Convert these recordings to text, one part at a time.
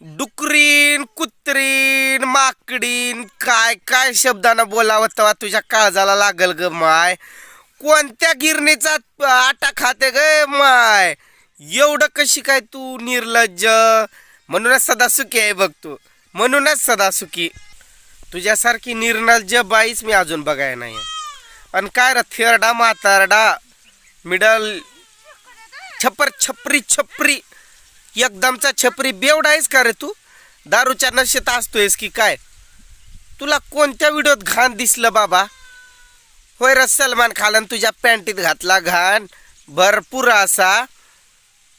डुकरीन कुत्रीन माकडीन काय काय शब्दानं बोलावं तेव्हा तुझ्या काळजाला लागल ग माय. कोणत्या गिरणीचा आटा खाते ग माय? एवढं कशी काय तू निर्लज्ज? म्हणूनच सदा सुखी आहे बघ तू. म्हणूनच सदा सुखी तुझ्यासारखी निर्लज्ज बाईच मी अजून बघाय नाही आणि काय र थेरडा म्हातारडा. मिडल छपर छपरी छपरी. एकदमचा छपरी बेवडा आहेस का रे तू? दारूच्या नशेत असतोयस की काय? तुला कोणत्या व्हिडिओत घाण दिसलं बाबा? होय र सलमान खान तुझ्या पॅन्टीत घातला घाण. भरपूर असा.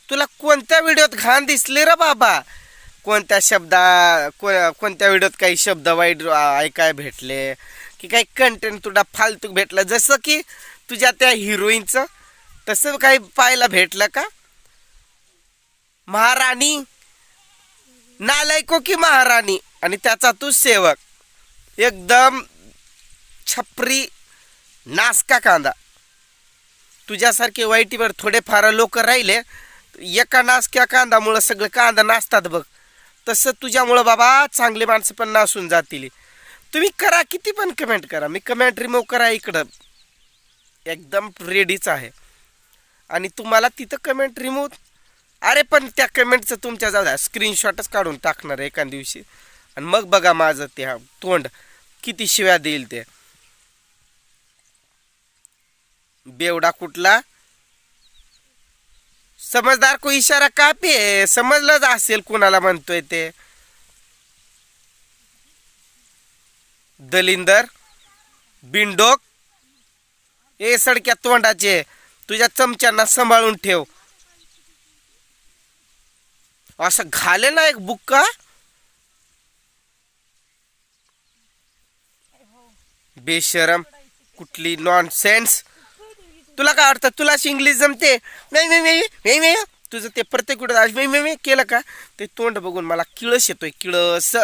तुला कोणत्या व्हिडिओत घाण दिसले रे बाबा? कोणत्या शब्दा को- कोणत्या व्हिडिओत काही शब्द वाईट ऐकाय भेटले? की काही कंटेंट तुला फालतू भेटलं? जसं की तुझ्या त्या हिरोईनचं तसं काही पाहायला भेटलं का? महाराणी. नालायको हो की महाराणी? आणि त्याचा तू सेवक. एकदम छपरी नासका कांदा. तुझ्यासारखे वाईटीवर थोडेफार लोक राहिले एका नासक्या कांदामुळं सगळं कांदा नाचतात बघ. तसं तुझ्यामुळं बाबा चांगले माणसं पण नासून जातील. तुम्ही करा किती पण कमेंट करा. मी कमेंट रिमूव्ह करा इकडं. एकदम रेडीच आहे. आणि तुम्हाला तिथं कमेंट रिमूव्ह अरे पण त्या कमेंटचं तुमच्या जाऊ द्या स्क्रीनशॉटच काढून टाकणार एका दिवशी. आणि मग बघा माझं ते तोंड किती शिव्या देईल ते. बेवडा कुठला? समजदार को इशारा कापी समजलंच असेल कुणाला म्हणतोय ते. दलिंदर बिंडोक ए सडक्या तोंडाचे तुझ्या चमच्यांना सांभाळून ठेव. असं घाले ना एक बुक्का. बेशरम कुठली नॉन सेन्स तुला काय वाटतं? तुला इंग्लिश जमते? नाही नाही नाही नाही नाही. तुझं ते प्रत्येक कुठं केलं का? ते तोंड बघून मला किळस येतोय किळस.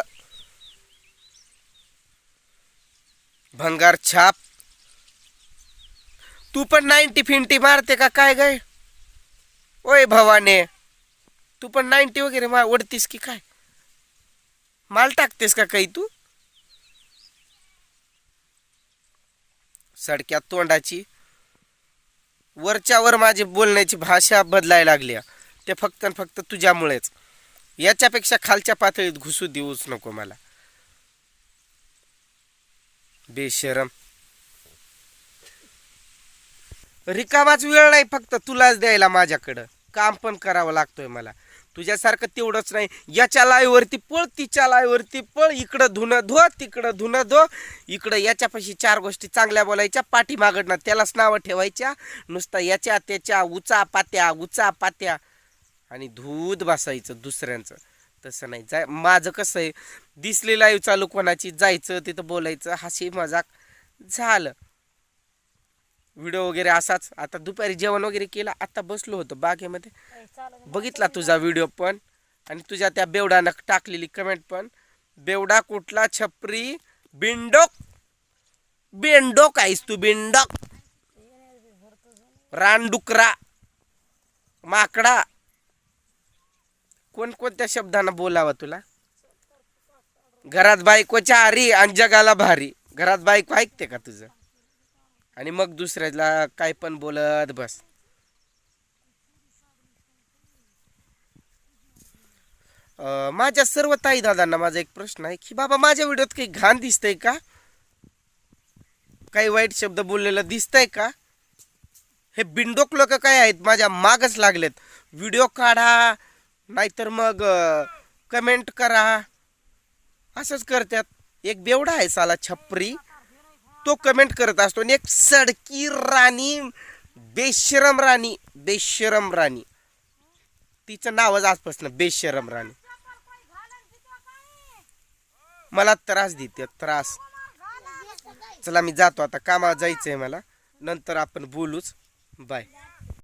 भंगार छाप. तू पण नाईन्टी फिंटी मारते का काय गाय ओय भवाने. तू पण नाईन्टी वगैरे मा ओढतीस की काय? माल टाकतेस का काही तू? सडक्या तोंडाची. वरच्यावर माझी बोलण्याची भाषा बदलायला लागली ते फक्त फक्त तुझ्यामुळेच. याच्यापेक्षा खालच्या पातळीत घुसू देऊच नको मला. बेशरम. रिकामाच वेळ नाही फक्त तुलाच द्यायला माझ्याकडं. काम पण करावं लागतोय मला. तुझ्यासारखं तेवढंच नाही. याच्या लाईवरती पळ तिच्या लाईवरती पळ. इकडं धुणं धो तिकडं धुणं धो इकडं याच्यापाशी चार गोष्टी चांगल्या बोलायच्या पाठीमागडनं त्यालाच नावं ठेवायच्या. नुसतं याच्या त्याच्या उचा पात्या उचा पात्या. आणि धूत बसायचं दुसऱ्यांचं. तसं नाही. जाय माझं कसं आहे दिसली लाईव्ह चालू कोणाची? जायचं तिथं बोलायचं हसी मजाक झालं. व्हिडिओ वगैरे असाच. आता दुपारी जेवण वगैरे केलं आता बसलो होतो बागेमध्ये. बघितला तुझा व्हिडिओ पण आणि तुझ्या त्या बेवडानं टाकलेली कमेंट पण. बेवडा कुठला छपरी? बिंडोक. बिंडोक आहेस तू बिंडोक. रानडुकरा. माकडा. कोणकोणत्या शब्दानं बोलावं तुला? घरात बायकोच्या आरी आणि जगाला भारी. घरात बायको ऐकते का तुझं? आणि मग दुसऱ्याला काय पण बोलत बस. माझ्या सर्व ताई दादांना माझा एक प्रश्न आहे की बाबा माझ्या व्हिडिओत काही घाण दिसतंय का? काही वाईट शब्द बोललेलं दिसतंय का? हे बिंडोक लोक काय आहेत? माझ्या मागच लागलेत. व्हिडिओ काढा नाहीतर मग कमेंट करा. असंच करतात. एक बेवडा आहे साला छपरी. तो कमेंट करत असतो. आणि एक सडकी राणी बेशरम राणी बेशरम राणी. तिचं नावच आजपासून बेशरम राणी. मला त्रास देते त्रास. चला मी जातो. आता कामावर जायचंय मला. नंतर आपण बोलूच. बाय